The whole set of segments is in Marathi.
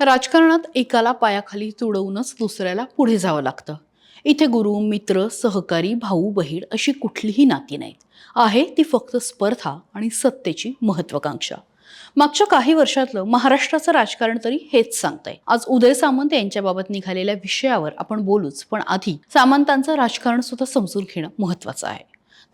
राजकारणात एकाला पायाखाली तुडवूनच दुसऱ्याला पुढे जावं लागतं. इथे गुरु मित्र सहकारी भाऊ बहीण अशी कुठलीही नाती नाहीत. आहे ती फक्त स्पर्धा आणि सत्तेची महत्वाकांक्षा मागच्या काही वर्षातलं महाराष्ट्राचं राजकारण तरी हेच सांगतंय. आज उदय सामंत यांच्याबाबत निघालेल्या विषयावर आपण बोलूच पण आधी सामंतांचं राजकारण सुद्धा समजून घेणं महत्वाचं आहे.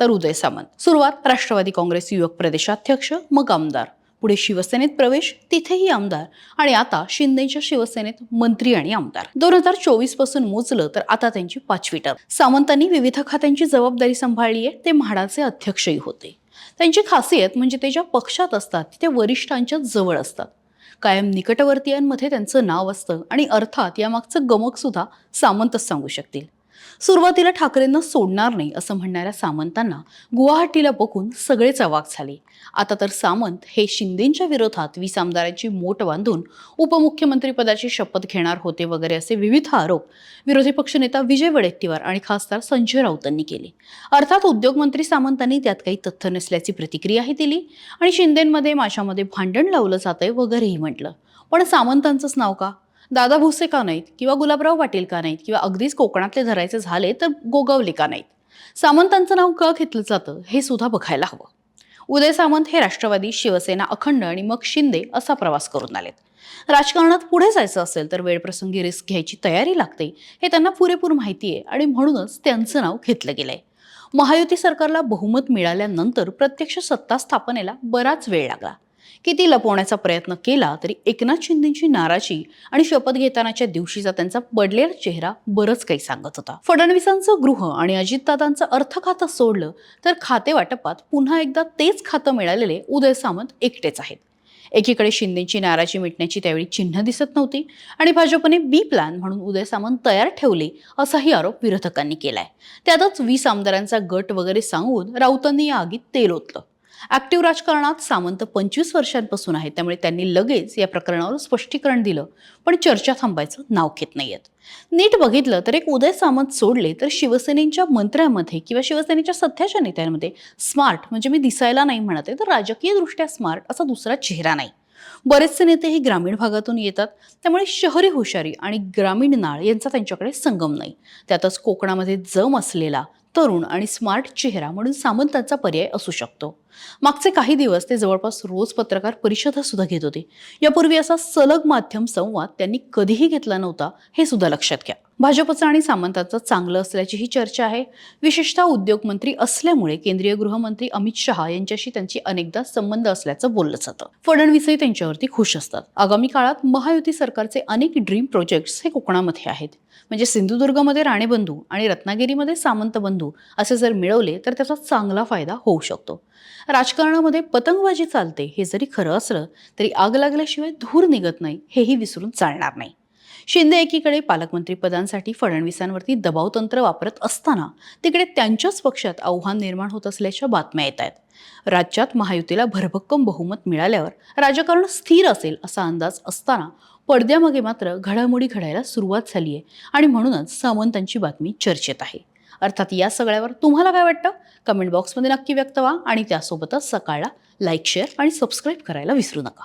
तर उदय सामंत सुरुवात राष्ट्रवादी काँग्रेस युवक प्रदेशाध्यक्ष मग आमदार. पुढे शिवसेनेत प्रवेश तिथेही आमदार. आणि आता शिंदेच्या शिवसेनेत मंत्री आणि आमदार. दोन हजार चोवीसपासून मोजलं तर आता त्यांची पाचवी टर्म. सामंतांनी विविध खात्यांची जबाबदारी सांभाळली आहे ते म्हाडाचे अध्यक्षही होते. त्यांची खासियत म्हणजे ते ज्या पक्षात असतात ते वरिष्ठांच्या जवळ असतात. कायम निकटवर्तीयांमध्ये त्यांचं नाव असतं आणि अर्थात यामागचं गमक सुद्धा सामंतच सांगू शकतील. सुरुवातीला ठाकरेंना सोडणार नाही असं म्हणणाऱ्या सामंतांना गुवाहाटीला बघून सगळेच अवाक झाले. आता तर सामंत हे शिंदेच्या विरोधात वीस आमदारांची मोट बांधून उपमुख्यमंत्रीपदाची शपथ घेणार होते वगैरे असे विविध आरोप विरोधी पक्षनेता विजय वडेट्टीवार आणि खासदार संजय राऊतांनी केले. अर्थात उद्योगमंत्री सामंतांनी त्यात काही तथ्य नसल्याची प्रतिक्रियाही दिली आणि शिंदेमध्ये माझ्यामध्ये भांडण लावलं जातंय वगैरेही म्हटलं. पण सामंतांचंच नाव का? दादा भुसे का नाहीत? किंवा गुलाबराव पाटील का नाहीत? किंवा अगदीच कोकणातले धरायचे झाले तर गोगावले का नाहीत? सामंतांचं नाव का घेतलं जातं हे सुद्धा बघायला हवं. उदय सामंत हे राष्ट्रवादी शिवसेना अखंड आणि मग शिंदे असा प्रवास करून आलेत. राजकारणात पुढे जायचं असेल तर वेळप्रसंगी रिस्क घ्यायची तयारी लागते हे त्यांना पुरेपूर माहिती आहे आणि म्हणूनच त्यांचं नाव घेतलं गेलंय. महायुती सरकारला बहुमत मिळाल्यानंतर प्रत्यक्ष सत्ता स्थापनेला बराच वेळ लागला. किती लपवण्याचा प्रयत्न केला तरी एकनाथ शिंदेची नाराजी आणि शपथ घेतानाच्या दिवशीचा त्यांचा पडलेला चेहरा बरंच काही सांगत होता. फडणवीसांचं गृह आणि अजितदादांचं अर्थ खातं सोडलं तर खाते वाटपात पुन्हा एकदा तेच खातं मिळालेले उदय सामंत एकटेच आहेत. एकीकडे शिंदेची नाराजी मिटण्याची त्यावेळी चिन्ह दिसत नव्हती आणि भाजपने बी प्लॅन म्हणून उदय सामंत तयार ठेवले असाही आरोप विरोधकांनी केलाय. त्यातच वीस आमदारांचा गट वगैरे सांगून राऊतांनी या आगीत तेल ओतलं. ऍक्टिव्ह राजकारणात सामंत पंचवीस वर्षांपासून आहेत. त्यामुळे त्यांनी लगेच या प्रकरणावर स्पष्टीकरण दिलं. पण चर्चा थांबायचं नाव घेत नाहीयेत. नीट बघितलं तर एक उदय सामंत सोडले तर शिवसेनेच्या मंत्र्यांमध्ये किंवा शिवसेनेच्या सध्याच्या नेत्यांमध्ये स्मार्ट म्हणजे मी दिसायला नाही म्हणत आहे तर राजकीय दृष्ट्या स्मार्ट असा दुसरा चेहरा नाही. बरेचसे नेते हे ग्रामीण भागातून येतात. त्यामुळे शहरी हुशारी आणि ग्रामीण नाळ यांचा त्यांच्याकडे संगम नाही. त्यातच कोकणामध्ये जम असलेला तरुण आणि स्मार्ट चेहरा म्हणून सामंतांचा पर्याय असू शकतो. मागचे काही दिवस ते जवळपास रोज पत्रकार परिषदा सुद्धा घेत होते. यापूर्वी असा सलग माध्यम संवाद त्यांनी कधीही घेतला नव्हता हे सुद्धा लक्षात घ्या. भाजपचं आणि सामंताचं चांगलं असल्याची ही चर्चा आहे. विशेषतः उद्योगमंत्री असल्यामुळे केंद्रीय गृहमंत्री अमित शहा यांच्याशी त्यांची अनेकदा संबंध असल्याचं बोललं जातं. फडणवीसही त्यांच्यावरती खुश असतात. आगामी काळात महायुती सरकारचे अनेक ड्रीम प्रोजेक्ट्स हे कोकणामध्ये आहेत. म्हणजे सिंधुदुर्गमध्ये राणेबंधू आणि रत्नागिरीमध्ये सामंत बंधू असे जर मिळवले तर त्याचा चांगला फायदा होऊ शकतो. राजकारणामध्ये पतंगबाजी चालते हे जरी खरं असलं तरी आग लागल्याशिवाय धूर निघत नाही हेही विसरून चालणार नाही. शिंदे एकीकडे पालकमंत्री पदांसाठी फडणवीसांवरती दबावतंत्र वापरत असताना तिकडे त्यांच्याच पक्षात आव्हान निर्माण होत असल्याच्या बातम्या येत आहेत. राज्यात महायुतीला भरभक्कम बहुमत मिळाल्यावर राजकारण स्थिर असेल असा अंदाज असताना पडद्यामागे मात्र घडामोडी घडायला सुरुवात झाली आहे आणि म्हणूनच सामंतांची बातमी चर्चेत आहे. अर्थात या सगळ्यावर तुम्हाला काय वाटतं? कमेंट बॉक्समध्ये नक्की व्यक्त व्हा आणि त्यासोबतच सकाळला लाईक शेअर आणि सबस्क्राईब करायला विसरू नका.